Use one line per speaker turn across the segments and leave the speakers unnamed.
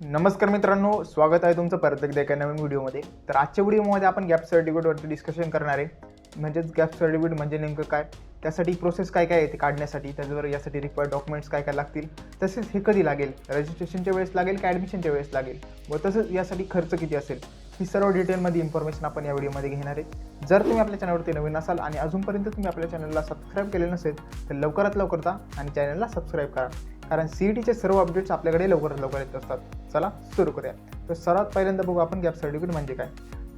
नमस्कार मित्रांनो स्वागत आहे तुमचं परत एकदा एका नवीन व्हिडिओमध्ये. तर आजच्या व्हिडिओमध्ये आपण गॅप सर्टिफिकेटवरती डिस्कशन करणार आहे. म्हणजेच गॅप सर्टिफिकेट म्हणजे नेमकं काय? त्यासाठी प्रोसेस काय काय आहे ते काढण्यासाठी त्याच्यावर यासाठी रिक्वायर्ड डॉक्युमेंट्स काय काय लागतील तसेच हे कधी लागेल रजिस्ट्रेशनच्या वेळेस लागेल का ॲडमिशनच्या वेळेस लागेल? व तसंच यासाठी खर्च किती असेल? ही सर्व डिटेलमध्ये इन्फॉर्मेशन आपण या व्हिडिओमध्ये घेणार आहे. जर तुम्ही आपल्या चॅनलवरती नवीन असाल आणि अजूनपर्यंत तुम्ही आपल्या चॅनलला सबस्क्राईब केले नसेल तर लवकरात लवकर जा आणि चॅनलला सबस्क्राईब करा. कारण सी ई टीचे सर्व अपडेट्स आपल्याकडे लवकरात लवकर येत असतात. चला सुरू करूया. तर सर्वात पहिल्यांदा बघू आपण गॅप सर्टिफिकेट म्हणजे काय?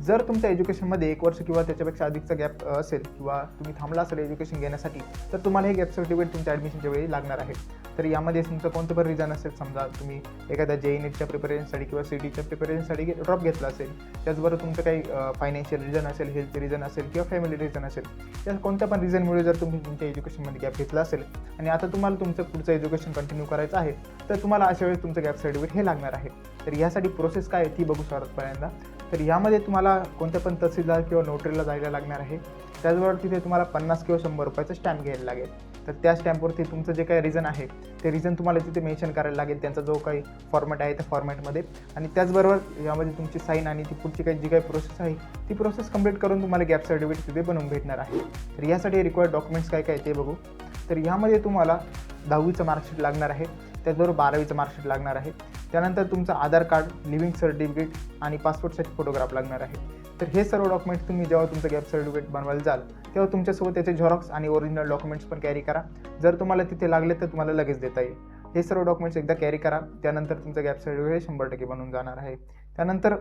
जर तुमच्या एज्युकेशनमध्ये एक वर्ष किंवा त्याच्यापेक्षा अधिकचा गॅप असेल किंवा तुम्ही थांबला असेल एज्युकेशन घेण्यासाठी तर तुम्हाला हे गॅप सर्टिफिकेट तुमच्या ॲडमिशनच्या वेळी लागणार आहे. तर यामध्ये तुमचं कोणतं पण रिझन असेल समजा तुम्ही एखाद्या जे नेटच्या प्रिपरेशनसाठी किंवा सी टीच्या प्रिपरेशनसाठी ड्रॉप घेतला असेल त्याचबरोबर तुमचं काही फायनान्शियल रिझन असेल हेल्थ रिझन असेल किंवा फॅमिली रिझन असेल या कोणत्या पण रिझनमुळे जर तुम्ही तुमच्या एज्युकेशनमध्ये गॅप घेतला असेल आणि आता तुम्हाला तुमचं पुढचं एज्युकेशन कंटिन्यू करायचं आहे तर तुम्हाला अशा वेळेस तुमचं गॅप सर्टिफिकेट हे लागणार आहे. तर यासाठी प्रोसेस काय आहे ती बघू सर्वात पहिल्यांदा. तर यामध्ये तुम्हाला कोणत्या पण तहसीलदार किंवा नोटरीला जायला लागणार आहे. त्याचबरोबर तिथे तुम्हाला पन्नास किंवा शंभर रुपयाचं स्टॅम्प घ्यायला लागेल. तर त्या स्टॅम्पवरती तुमचं जे काही रिझन आहे ते रिझन तुम्हाला तिथे मेन्शन करायला लागेल. त्यांचा जो काही फॉर्मॅट आहे त्या फॉर्मॅटमध्ये आणि त्याचबरोबर यामध्ये तुमची साईन आणि ती पुढची काही जी काही प्रोसेस आहे ती प्रोसेस कंप्लीट करून तुम्हाला गॅप सर्टिफिकेट तिथे बनवून भेटणार आहे. तर यासाठी रिक्वायर्ड डॉक्युमेंट्स काय काय ते बघू. तर यामध्ये तुम्हाला दहावीचं मार्कशीट लागणार आहे. त्याचबरोबर बारावीचं मार्कशीट लागणार आहे. त्यानंतर तुमचं आधार कार्ड लिव्हिंग सर्टिफिकेट आणि पासपोर्ट साईज फोटोग्राफ लागणार आहे. तर हे सर्व डॉक्युमेंट्स तुम्ही जेव्हा तुमचं गॅप सर्टिफिकेट बनवायला जाल तेव्हा तुमच्यासोबत त्याचे झेरॉक्स आणि ओरिजिनल डॉक्युमेंट्स पण कॅरी करा. जर तुम्हाला तिथे लागले तर तुम्हाला लगेच देता येईल. हे सर्व डॉक्युमेंट्स एकदा कॅरी करा त्यानंतर तुमचं गॅप सर्टिफिकेट शंभर टक्के बनून जाणार आहे. त्यानंतर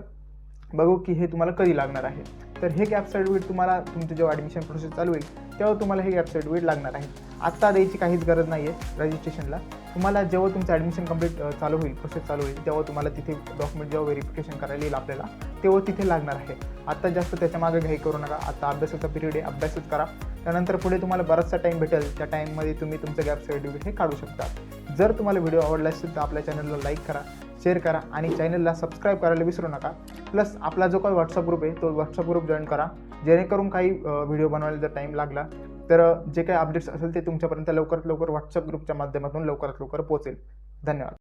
बघू की हे तुम्हाला कधी लागणार आहे. तर हे गॅप सर्टिफिकेट तुम्हाला तुमचं जेव्हा ॲडमिशन प्रोसेस चालू होईल तेव्हा तुम्हाला हे गॅप सर्टिफिकेट लागणार आहे. आत्ता द्यायची काहीच गरज नाही आहे रजिस्ट्रेशनला तुम्हाला जेव्हा तुमचं ॲडमिशन कंप्लीट चालू होईल प्रोसेस चालू होईल तेव्हा तुम्हाला तिथे डॉक्युमेंट जेव्हा व्हेरिफिकेशन करायला येईल आपल्याला तेव्हा तिथे लागणार आहे. आत्ता जास्त त्याच्यामागे घाई करू नका. आता अभ्यासाचा पिरियड आहे अभ्यासच करा. त्यानंतर पुढे तुम्हाला बराचसा टाईम भेटेल. त्या टाईममध्ये तुम्ही तुमचं गॅप सर्टिफिकेट हे काढू शकता. जर तुम्हाला व्हिडिओ आवडला असेल तर आपल्या चॅनलला लाईक करा शेअर करा आणि चॅनलला सबस्क्राईब करायला विसरू नका. प्लस आपला जो काही व्हॉट्सअप ग्रुप आहे तो व्हॉट्सअप ग्रुप जॉईन करा. जेणेकरून काही व्हिडिओ बनवायला जर टाईम लागला तर जे काही अपडेट्स असेल ते तुमच्यापर्यंत लवकरात लवकर व्हॉट्सअप ग्रुपच्या माध्यमातून लवकरात लवकर पोहोचेल. धन्यवाद.